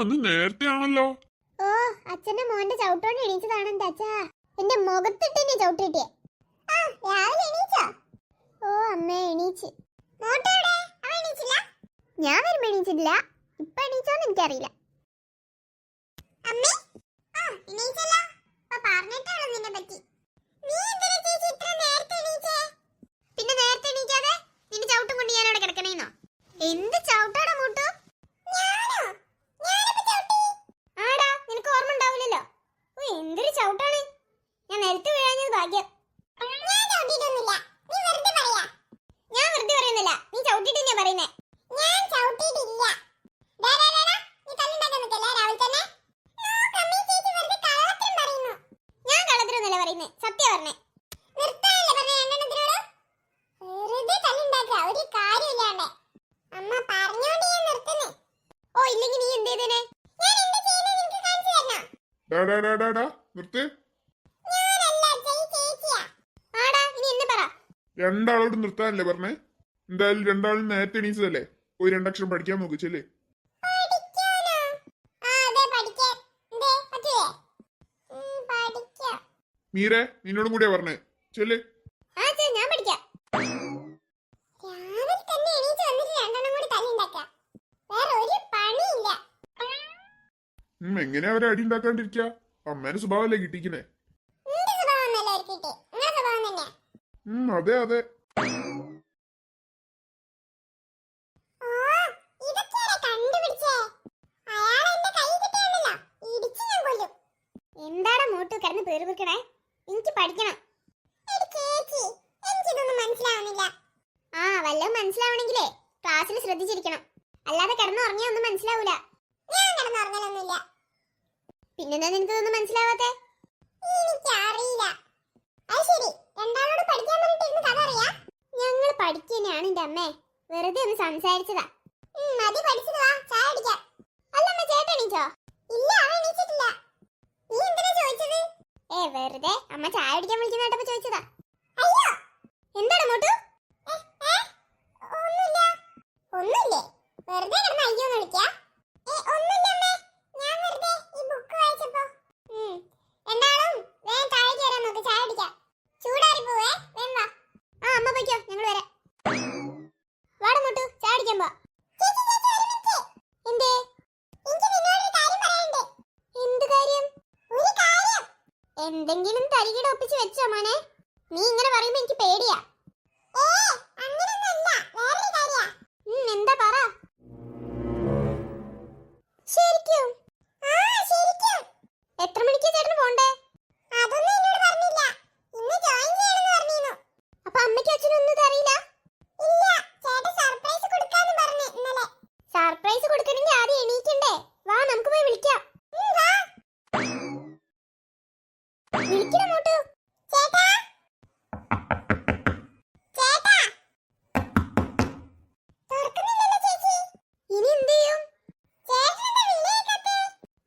നേരത്തെയാണല്ലോ നേരത്തെ ആണല്ലോ. ഓ അച്ഛന്റെ മോന്റെ ചവിട്ടോണ്ട് എണീച്ചതാണ് എന്റെ എന്റെ മുഖത്തിട്ട് എന്നെ എണീച്ചോ? ഓ അമ്മ എണീച്ച്. ഞാൻ വരുമ്പോ എണീച്ചിട്ടില്ല. ഇപ്പൊ എണീച്ചോന്ന് എനിക്കറിയില്ല. അമ്മേ ആ നിന്നെ പിന്നെ നേരത്തെ എണീക്കാതെ നിന്റെ ചവിട്ടും കൊണ്ട് ഞാനവിടെ കിടക്കണേന്നോ? എന്ത് ചവിട്ടാടാ മൂട്ടു ഞാനോ ഞാനിപ്പോ ചവിട്ടി ആടാ നിനക്ക് ഓർമ്മ ഉണ്ടാവില്ലല്ലോ ഓ എന്തൊരു ചവിട്ടാണ് ഞാൻ നിലത്ത് വീഴാഞ്ഞത് ഭാഗ്യം ഞാൻ ചവിട്ടിയിട്ടൊന്നുമില്ല നീ വെറുതെ പറയാ ഞാൻ വെറുതെ പറയുന്നില്ല നീ ചവിട്ടിട്ട് ഞാൻ പറയുന്നേ ഞാൻ ചവിട്ടിയിട്ടില്ല ഡാ, ഡാ, ഡാ, ഡാ, നീ തല്ലുണ്ടാക്കാൻ നിൽക്കല്ലേ രാവിലെ തന്നെ നോക്കമ്മി ചേച്ചി വെറുതെ കള്ളത്തരം പറയുന്നു ഞാൻ കള്ളത്തരമൊന്നുമല്ല പറയുന്നേ സത്യം പറഞ്ഞേ നിർത്താനല്ലേ പറഞ്ഞ രണ്ടെണ്ണത്തിനോട് വെറുതെ തല്ലുണ്ടാക്കുക ഒരു കാര്യമില്ലാണ്ട് അമ്മ പറഞ്ഞോണ്ട് ഞാൻ നിർത്തുന്നേ ഓ ഇല്ലെങ്കിൽ നീ എന്ത് ചെയ്തേനെ ഞാൻ എന്താ ചെയ്യുന്നത് നിനക്ക് കാണിച്ചു തരണം ഡാ ഡാ ഡാ ഡാ ഡാ നിർത്ത്. ഞാനല്ല ചെയ് ചേച്ചിയാ. ആടാ ഇനി എന്നെ പറ? രണ്ടാളോട് നിർത്താനല്ലേ പറഞ്ഞേ? എന്തായാലും രണ്ടാളും നേരത്തെ എണീച്ചതല്ലേ? ഒരു രണ്ടക്ഷരം പഠിക്കാൻ നോക്കിച്ചല്ലേ മീരെ നിന്നോടും കൂടിയാ പറഞ്ഞേ. ചെല്ലേ ആ ചേ ഞാൻ പഠിക്കാം രാവിലെ തന്നെ എണീച്ച് വന്നിട്ട് രണ്ടെണ്ണം കൂടി തല്ലുണ്ടാക്കാം വേറെ ഒരു പണിയില്ല ഉം എങ്ങനെയാ അവരെ അടി ഉണ്ടാക്കാണ്ടിരിക്ക അമ്മേന്റെ സ്വഭാവമല്ലേ കിട്ടിക്കുന്നേ നിന്റെ സ്വഭാവം ഒന്നല്ല ഒരു കിട്ടി നിങ്ങളുടെ സ്വഭാവം തന്നെയാ ഉം അതെ അതെ ഓ, ഇതൊക്കെയാണോ അവരെ അടി ഉണ്ടാക്കാണ്ടിരിക്ക? അമ്മേനെ സ്വഭാവല്ലേ ഞാൻ അതെ എന്താടാ മൂട്ടു കിടന്ന് പേറുപിടിക്കണേ എനിക്ക് പഠിക്കണം. എനിക്കിതൊന്നും മനസ്സിലാവുന്നില്ല. ആ വല്ലതും മനസ്സിലാവണെങ്കിലേ ക്ലാസ്സിൽ ശ്രദ്ധിച്ചിരിക്കണം. അല്ലാതെ കിടന്നുറങ്ങിയ ഒന്നും മനസ്സിലാവൂല. ഞാൻ കിടന്നുറങ്ങലൊന്നുമില്ല. പിന്നെന്താ നിനക്കിതൊന്നും മനസ്സിലാവാത്തെ? എനിക്കറിയില്ല. അത് ശരി. രണ്ടാളോട് പഠിക്കാൻ പറഞ്ഞിട്ട് കഥ അറിയാ. ഞങ്ങൾ പഠിക്കുന്നതാണ് എന്റെ അമ്മേ. വെറുതെ ഒന്ന് സംസാരിച്ചതാ. മതി പഠിച്ചത് ചായ അടിക്കാം അല്ലമ്മ ചേട്ടൻ എണീച്ചോ? ഇല്ല അവൻ എണീച്ചിട്ടില്ല. നീ എന്തിനാ ചോദിച്ചത്? ഏ വെറുതെ അമ്മ ചായ അടിക്കാൻ വിളിക്കുന്ന കേട്ടപ്പോ ചോദിച്ചതാ. അയ്യോ! എന്താണ് മോട്ടു? ഒന്നുമില്ല. ഒന്നുമില്ലേ? വെറുതെ കിടന്ന് അയ്യോ എന്ന് വിളിക്കാ ഏ ഒന്നുമില്ല അമ്മേ ഞാൻ വെറുതെ ഈ ബുക്ക് വായിച്ചപ്പോ ഉം. രണ്ടാളും വേഗം താഴേക്ക് വരാൻ നോക്ക് ചായ അടിക്കാം ചൂടാറി പോവേ വേഗം വാ ആ അമ്മ പോയിക്കോ ഞങ്ങൾ വരാം വാട മുട്ടു ചായ അടിക്കാൻ പോ എന്തേ എന്ത് കാര്യം എന്തെങ്കിലും തരികിട ഒപ്പിച്ച് വെച്ചോ മോനെ. നീ ഇങ്ങനെ പറയുമ്പോ എനിക്ക് പേടിയാ. ഉം, എന്താ പറ. ശരിക്കും. എത്ര മണിക്കാ ചേട്ടന് പോണ്ടേ? അതൊന്നും എന്നോട് പറഞ്ഞില്ല. ഇന്ന് ജോയിൻ അച്ഛനും ഒന്നും ഇല്ല. ചേട്ടൻ സർപ്രൈസ് കൊടുക്കാന്ന് പറഞ്ഞു ഇന്നലെ. സർപ്രൈസ് കൊടുക്കണമെങ്കിൽ ആദ്യം എണീക്കണ്ടേ? വാ നമുക്ക് പോയി വിളിക്കാം.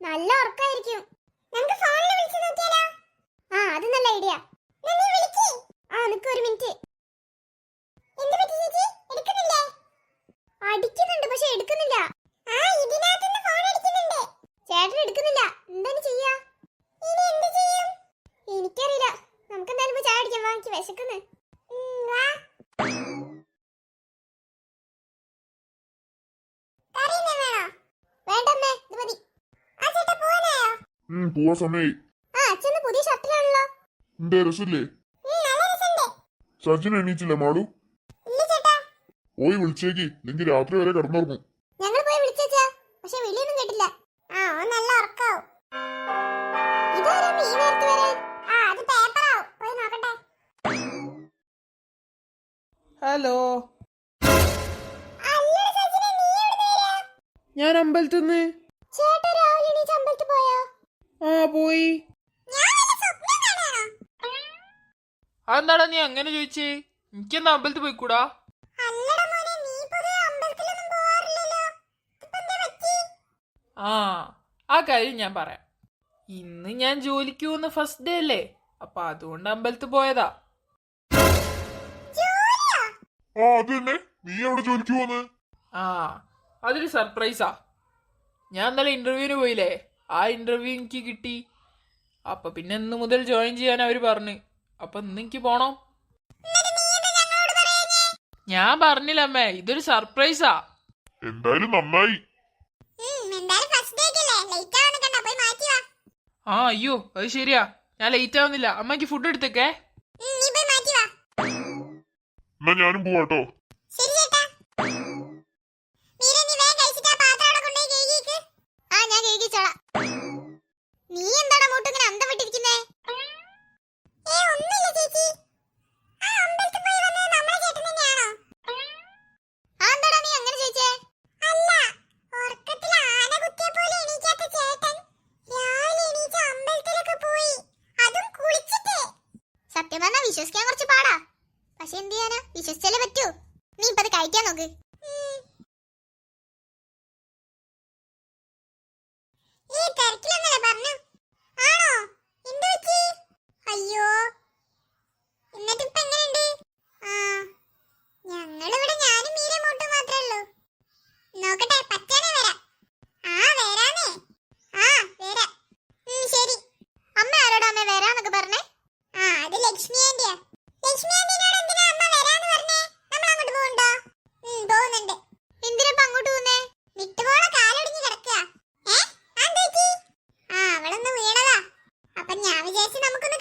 നല്ല ഉറക്കായിരിക്കും. നമുക്ക് ഫോണിൽ വിളിച്ചു നോക്കിയാലോ? ആ അത് നല്ല ഐഡിയ. ആ നിക്ക് ഒരു മിനിറ്റ്. എന്ത് പറ്റി ചേച്ചി? എടുക്കുന്നില്ലേ? അടിക്കുന്നുണ്ട് പക്ഷെ എടുക്കുന്നില്ല ആ ഇതിനകത്തുനിന്ന് ഫോൺ അടിക്കുന്നുണ്ട് ചേട്ടൻ എടുക്കുന്നില്ല എന്താണ് ചെയ്യാ ഇനി എന്ത് ചെയ്യും എനിക്കറിയില്ല നമുക്ക് എന്തായാലും പോയി ചായ അടിക്കാൻ വാ എനിക്ക് വിശക്കുന്നു വാ കറിയൊന്നും വേണോ വേണ്ടമ്മേ ഇത് മതി ആ ചേട്ടാ പോവാനായോ ഉം പോവാൻ സമയായി. പുതിയ ഷർട്ടിലാണല്ലോ. എന്തേ രസല്ലേ എണീച്ചില്ലേ മാളു? പോയി വിളിച്ചേക്ക്. അല്ലെങ്കിൽ രാത്രി വരെ കിടന്നുറങ്ങും. ഹലോ? ഞാൻ അമ്പലത്തിൽ പോയോ? ആ പോയി. അതെന്താടാ നീ അങ്ങനെ ചോദിച്ചേ? എനിക്കെന്താ അമ്പലത്തിൽ പോയിക്കൂടാ? ആ ആ കാര്യം ഞാൻ പറയാം. ഇന്ന് ഞാൻ ജോലിക്ക് പോകുന്ന ഫസ്റ്റ് ഡേ അല്ലേ? അപ്പൊ അതുകൊണ്ട് അമ്പലത്തിൽ പോയതാ. ആ അത് തന്നെ. നീ എവിടെ ജോലിക്ക് പോന്ന്? ആ അതൊരു സർപ്രൈസാ. ഞാൻ ഇന്നലെ ഇന്റർവ്യൂവിന് പോയില്ലേ? ആ ഇന്റർവ്യൂ എനിക്ക് കിട്ടി. അപ്പൊ പിന്നെ ഇന്ന് മുതൽ ജോയിൻ ചെയ്യാൻ അവർ പറഞ്ഞു. അപ്പൊ ഇന്ന് എനിക്ക് പോണോ. ഞാൻ പറഞ്ഞില്ല അമ്മേ ഇതൊരു സർപ്രൈസാ. എന്തായാലും നന്നായി. ആ അയ്യോ അത് ശരിയാ. ഞാൻ ലേറ്റ് ആവുന്നില്ല. അമ്മയ്ക്ക് ഫുഡ് എടുത്തേക്കേ. എന്നാ ഞാനും പോവാട്ടോ. നീ ഒന്നുമില്ല ചേച്ചി. സത്യം പറഞ്ഞാ വിശ്വസിക്കാൻ കുറച്ച് പാടാ. പക്ഷെ എന്ത് ചെയ്യാനാ? വിശ്വസിച്ചല്ലേ പറ്റൂ. നീ ഇപ്പത് കഴിക്കാൻ നോക്ക്. ചേച്ചി നമുക്ക്